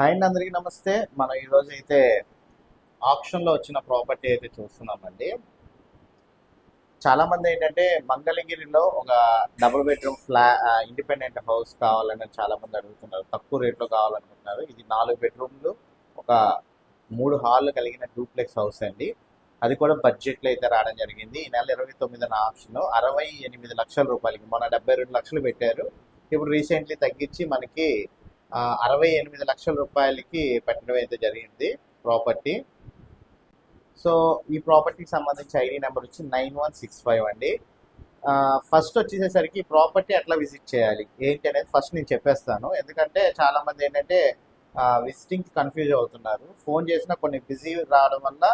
Hi అండి అందరికీ నమస్తే. మనం ఈరోజు అయితే ఆప్షన్లో వచ్చిన ప్రాపర్టీ అయితే చూస్తున్నామండి. చాలా మంది ఏంటంటే మంగళగిరిలో ఒక double bedroom flat independent house కావాలని చాలా మంది అడుగుతున్నారు. తక్కువ రేట్లో కావాలనుకుంటున్నారు. ఇది నాలుగు బెడ్రూమ్లు ఒక మూడు హాల్ కలిగిన డూప్లెక్స్ హౌస్ అండి. అది కూడా బడ్జెట్లో అయితే రావడం జరిగింది. ఈ నెల ఇరవై తొమ్మిదిన ఆప్షన్ అరవై ఎనిమిది లక్షల రూపాయలకి మొన్న డెబ్బై రెండు లక్షలు పెట్టారు. ఇప్పుడు రీసెంట్లీ తగ్గించి మనకి అరవై ఎనిమిది లక్షల రూపాయలకి పెట్టడం అయితే జరిగింది ప్రాపర్టీ. సో ఈ ప్రాపర్టీకి సంబంధించి ఐడి నెంబర్ వచ్చి నైన్ వన్ సిక్స్ ఫైవ్ అండి. ఫస్ట్ వచ్చేసేసరికి ప్రాపర్టీ ఎట్లా విజిట్ చేయాలి? ఏంటి అనేది ఫస్ట్ నేను చెప్పేస్తాను. ఎందుకంటే చాలామంది ఏంటంటే విజిటింగ్ కన్ఫ్యూజ్ అవుతున్నారు. ఫోన్ చేసినా కొన్ని బిజీ రావడం వల్ల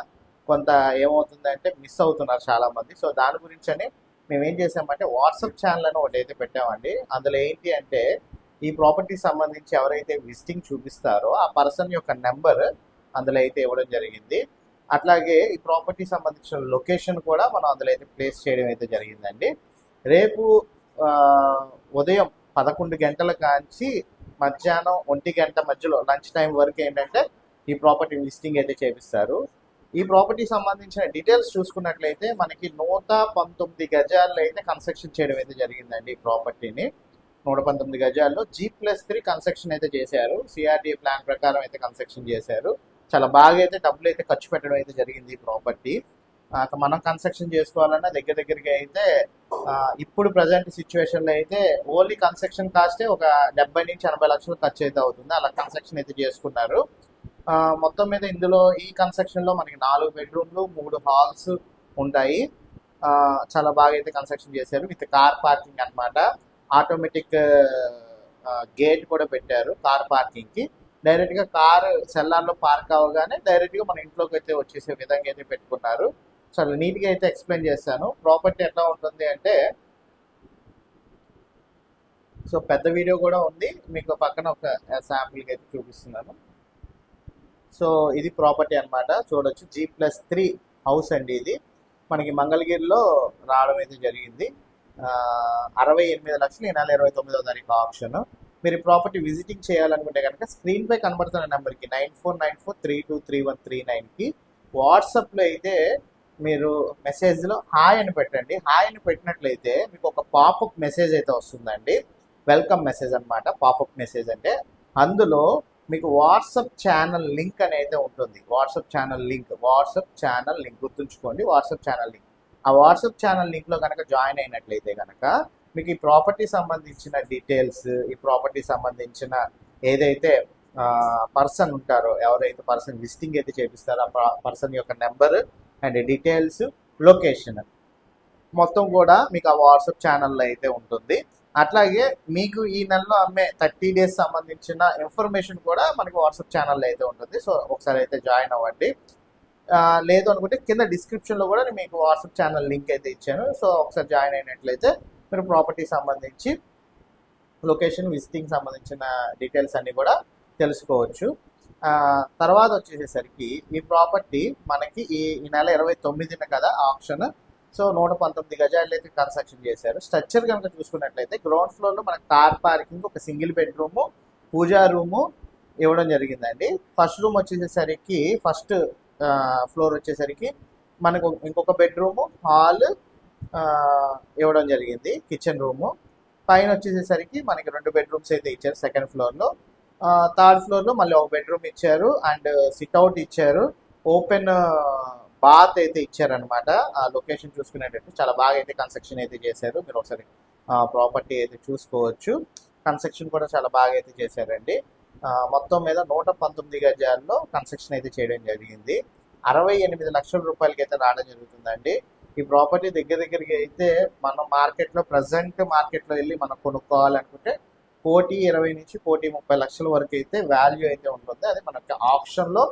కొంత ఏమవుతుందంటే మిస్ అవుతున్నారు చాలా మంది సో దాని గురించి అని మేము ఏం చేసామంటే వాట్సాప్ ఛానల్ అని ఒకటి అయితే పెట్టామండి. అందులో ఏంటి అంటే ఈ ప్రాపర్టీ సంబంధించి ఎవరైతే విజిటింగ్ చూపిస్తారో ఆ పర్సన్ యొక్క నెంబర్ అందులో అయితే ఇవ్వడం జరిగింది. అట్లాగే ఈ ప్రాపర్టీ సంబంధించిన లొకేషన్ కూడా మనం అందులో అయితే ప్లేస్ చేయడం అయితే జరిగిందండి. రేపు ఉదయం పదకొండు గంటల కాంచి మధ్యాహ్నం ఒంటి గంట మధ్యలో లంచ్ టైం వరకు ఏంటంటే ఈ ప్రాపర్టీ విజిటింగ్ అయితే చేపిస్తారు. ఈ ప్రాపర్టీ సంబంధించిన డీటెయిల్స్ చూసుకున్నట్లయితే మనకి నూట పంతొమ్మిది గజాల్లో అయితే కన్స్ట్రక్షన్ చేయడం అయితే జరిగిందండి ఈ ప్రాపర్టీని. నూట పంతొమ్మిది గజాల్లో జీ ప్లస్ త్రీ కన్స్ట్రక్షన్ అయితే చేశారు. సిఆర్డీ ప్లాన్ ప్రకారం అయితే కన్స్ట్రక్షన్ చేశారు. చాలా బాగా అయితే డబ్బులు అయితే ఖర్చు పెట్టడం అయితే జరిగింది ఈ ప్రాపర్టీ మనం కన్స్ట్రక్షన్ చేసుకోవాలన్నా దగ్గర దగ్గరికి అయితే ఇప్పుడు ప్రజెంట్ సిచ్యువేషన్లో అయితే ఓన్లీ కన్స్ట్రక్షన్ కాస్టే ఒక డెబ్బై నుంచి ఎనభై లక్షలు ఖర్చు అయితే అవుతుంది. అలా కన్స్ట్రక్షన్ అయితే చేసుకున్నారు. మొత్తం మీద ఇందులో ఈ కన్స్ట్రక్షన్లో మనకి నాలుగు బెడ్రూమ్లు మూడు హాల్స్ ఉంటాయి. చాలా బాగా అయితే కన్స్ట్రక్షన్ చేశారు. విత్ కార్ పార్కింగ్ అన్నమాట. ఆటోమేటిక్ గేట్ కూడా పెట్టారు కార్ పార్కింగ్కి డైరెక్ట్గా కార్ సెల్లార్లో పార్క్ అవగానే డైరెక్ట్గా మన ఇంట్లోకి అయితే వచ్చేసే విధంగా అయితే పెట్టుకున్నారు. చాలా నీట్గా అయితే ఎక్స్ప్లెయిన్ చేశాను. ప్రాపర్టీ ఎట్లా ఉంటుంది అంటే సో పెద్ద వీడియో కూడా ఉంది. మీకు పక్కన ఒక శాంపుల్ అయితే చూపిస్తున్నాను. సో ఇది ప్రాపర్టీ అనమాట చూడొచ్చు. జీ ప్లస్ త్రీ హౌస్ అండి ఇది. మనకి మంగళగిరిలో రావడం అయితే జరిగింది. అరవై ఎనిమిది లక్షలు ఈ నెల ఇరవై తొమ్మిదో తారీఖు ఆప్షన్ మీరు ప్రాపర్టీ విజిటింగ్ చేయాలనుకుంటే కనుక స్క్రీన్ పై కనబడుతున్న నెంబర్కి nine four nine four three two three one three నైన్కి వాట్సాప్లో అయితే మీరు మెసేజ్లో హాయ్ అని పెట్టండి. హాయ్ అని పెట్టినట్లయితే మీకు ఒక పాపప్ మెసేజ్ అయితే వస్తుందండి. వెల్కమ్ మెసేజ్ అనమాట పాపప్ మెసేజ్ అంటే అందులో మీకు వాట్సప్ ఛానల్ లింక్ అనేది ఉంటుంది. WhatsApp channel link WhatsApp channel link గుర్తుంచుకోండి. వాట్సాప్ ఛానల్ లింక్ ఆ వాట్సాప్ ఛానల్ లింక్లో కనుక జాయిన్ అయినట్లయితే కనుక మీకు ఈ ప్రాపర్టీ సంబంధించిన డీటెయిల్స్ ఈ ప్రాపర్టీ సంబంధించిన ఏదైతే పర్సన్ ఉంటారో ఎవరైతే పర్సన్ విజిటింగ్ అయితే చేపిస్తారో ఆ పర్సన్ యొక్క నెంబర్ అండ్ డీటెయిల్స్ లొకేషన్ మొత్తం కూడా మీకు ఆ వాట్సాప్ ఛానల్లో అయితే ఉంటుంది. అట్లాగే మీకు ఈ నెలలో అమ్మే థర్టీ డేస్ సంబంధించిన ఇన్ఫర్మేషన్ కూడా మనకి వాట్సాప్ ఛానల్లో అయితే ఉంటుంది. సో ఒకసారి అయితే జాయిన్ అవ్వండి. లేదు అనుకుంటే కింద డిస్క్రిప్షన్లో కూడా నేను మీకు వాట్సాప్ ఛానల్ లింక్ అయితే ఇచ్చాను. సో ఒకసారి జాయిన్ అయినట్లయితే మీరు ప్రాపర్టీ సంబంధించి లొకేషన్ విజిటింగ్ సంబంధించిన డీటెయిల్స్ అన్నీ కూడా తెలుసుకోవచ్చు. తర్వాత వచ్చేసేసరికి ఈ ప్రాపర్టీ మనకి ఈ ఈ నెల ఇరవై తొమ్మిదిన కదా ఆప్షన్ సో నూట పంతొమ్మిది గజాలు అయితే కన్స్ట్రక్షన్ చేశారు. స్ట్రక్చర్ కనుక చూసుకున్నట్లయితే గ్రౌండ్ ఫ్లోర్లో మనకి కార్ పార్కింగ్ ఒక సింగిల్ బెడ్రూము పూజా రూము ఇవ్వడం జరిగిందండి. ఫస్ట్ రూమ్ వచ్చేసరికి ఫస్ట్ ఫ్లోర్ వచ్చేసరికి మనకు ఇంకొక బెడ్రూము హాల్ ఇవ్వడం జరిగింది కిచెన్ రూము. పైన వచ్చేసేసరికి మనకి రెండు బెడ్రూమ్స్ అయితే ఇచ్చారు సెకండ్ ఫ్లోర్లో. థర్డ్ ఫ్లోర్లో మళ్ళీ ఒక బెడ్రూమ్ ఇచ్చారు అండ్ సిట్అవుట్ ఇచ్చారు. ఓపెన్ బాత్ అయితే ఇచ్చారనమాట ఆ లొకేషన్ చూసుకునేటట్టు చాలా బాగా అయితే కన్స్ట్రక్షన్ అయితే చేశారు. మీరు ఒకసారి ప్రాపర్టీ అయితే చూసుకోవచ్చు. కన్స్ట్రక్షన్ కూడా చాలా బాగా అయితే చేశారండి. మొత్తం మీద నూట పంతొమ్మిది గజాల్లో కన్స్ట్రక్షన్ అయితే చేయడం జరిగింది. అరవై ఎనిమిది లక్షల రూపాయలకి అయితే రావడం జరుగుతుందండి. ఈ ప్రాపర్టీ దగ్గర దగ్గరికి అయితే మనం మార్కెట్లో ప్రజెంట్ మార్కెట్లో వెళ్ళి మనం కొనుక్కోవాలనుకుంటే కోటి ఇరవై నుంచి కోటి ముప్పై లక్షల వరకు అయితే వాల్యూ అయితే ఉంటుంది. అది మనకి ఆప్షన్లో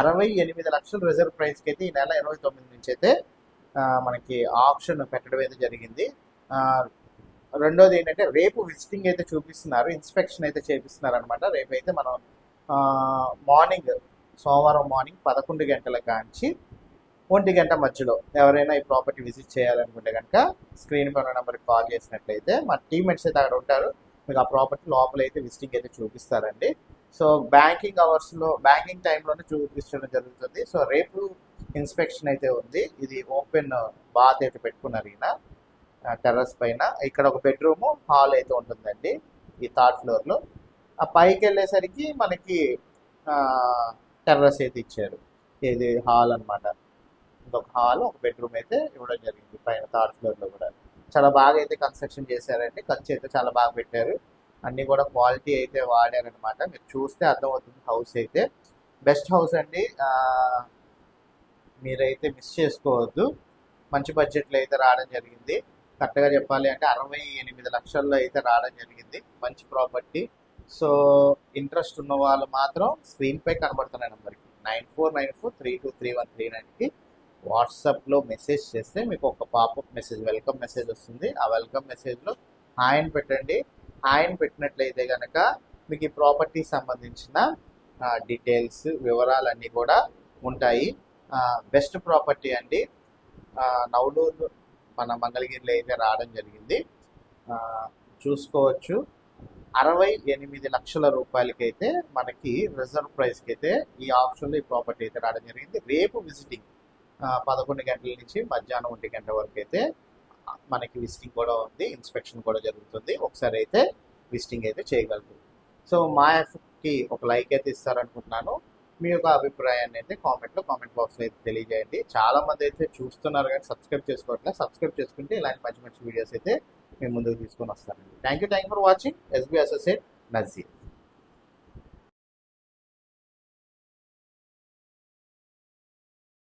అరవై ఎనిమిది లక్షల రిజర్వ్ ప్రైస్కి అయితే ఈ నెల ఇరవై తొమ్మిది నుంచి అయితే మనకి ఆప్షన్ పెట్టడం అయితే జరిగింది. రెండోది ఏంటంటే రేపు విజిటింగ్ అయితే చూపిస్తున్నారు ఇన్స్పెక్షన్ అయితే చేపిస్తున్నారు అనమాట రేపు అయితే మనం మార్నింగ్ సోమవారం మార్నింగ్ పదకొండు గంటల కాంచి ఒంటి గంట మధ్యలో ఎవరైనా ఈ ప్రాపర్టీ విజిట్ చేయాలనుకుంటే కనుక స్క్రీన్ పైన నెంబర్కి కాల్ చేసినట్లయితే మా టీమ్మేట్స్ అయితే అక్కడ ఉంటారు. మీకు ఆ ప్రాపర్టీ లోపల అయితే విజిటింగ్ అయితే చూపిస్తారండి. సో బ్యాంకింగ్ అవర్స్లో బ్యాంకింగ్ టైంలోనే చూపించడం జరుగుతుంది. సో రేపు ఇన్స్పెక్షన్ అయితే ఉంది. ఇది ఓపెన్ బాత్ అయితే పెట్టుకున్నారు ఈయన. టెర్రస్ పైన ఇక్కడ ఒక బెడ్రూమ్ హాల్ అయితే ఉంటుందండి ఈ థర్డ్ ఫ్లోర్లో ఆ పైకి వెళ్ళేసరికి మనకి టెర్రస్ అయితే ఇచ్చారు. ఇది హాల్ అనమాట ఇంకొక హాల్ ఒక బెడ్రూమ్ అయితే ఇవ్వడం జరిగింది పైన థర్డ్ ఫ్లోర్లో కూడా. చాలా బాగా అయితే కన్స్ట్రక్షన్ చేశారండి. ఖర్చు అయితే చాలా బాగా పెట్టారు. అన్ని కూడా క్వాలిటీ అయితే వాడారనమాట మీరు చూస్తే అర్థమవుతుంది హౌస్ అయితే. బెస్ట్ హౌస్ అండి. మీరైతే మిస్ చేసుకోవద్దు. మంచి బడ్జెట్లో అయితే రావడం జరిగింది. కరెక్ట్గా చెప్పాలి అంటే అరవై ఎనిమిది లక్షల్లో అయితే రావడం జరిగింది. మంచి ప్రాపర్టీ. సో ఇంట్రెస్ట్ ఉన్న వాళ్ళు మాత్రం స్క్రీన్పై కనబడుతున్నాయి కనబడుతున్న నెంబర్కి. Nine four nine four three two three one three నైన్కి వాట్సాప్లో మెసేజ్ చేస్తే మీకు ఒక పాపప్ మెసేజ్ వెల్కమ్ మెసేజ్ వస్తుంది. ఆ వెల్కమ్ మెసేజ్లో హాయ్ పెట్టండి. హాయ్ పెట్టినట్లయితే కనుక మీకు ఈ ప్రాపర్టీ సంబంధించిన డీటెయిల్స్ వివరాలన్నీ కూడా ఉంటాయి. బెస్ట్ ప్రాపర్టీ అండి. నవలూరు మన మంగళగిరిలో అయితే రావడం జరిగింది. చూసుకోవచ్చు. అరవై ఎనిమిది లక్షల రూపాయలకైతే మనకి రిజర్వ్ ప్రైస్కి అయితే ఈ ఆప్షన్లో ఈ ప్రాపర్టీ అయితే రావడం జరిగింది. రేపు విజిటింగ్ పదకొండు గంటల నుంచి మధ్యాహ్నం ఒంటి గంట వరకు అయితే మనకి విజిటింగ్ కూడా ఉంది ఇన్స్పెక్షన్ కూడా జరుగుతుంది. ఒకసారి అయితే విజిటింగ్ అయితే చేయగలుగుతుంది సో మా ఎఫ్కి ఒక లైక్ అయితే ఇస్తారనుకుంటున్నాను. మీ యొక్క అభిప్రాయాన్ని అయితే కామెంట్లో కామెంట్ బాక్స్లో అయితే తెలియజేయండి. చాలా మంది అయితే చూస్తున్నారు కానీ సబ్స్క్రైబ్ చేసుకోవట్లేదు సబ్స్క్రైబ్ చేసుకుంటే ఇలాంటి మంచి మంచి వీడియోస్ అయితే మేము ముందుకు తీసుకొని వస్తానండి thank you thank for watching SB associate Nazeer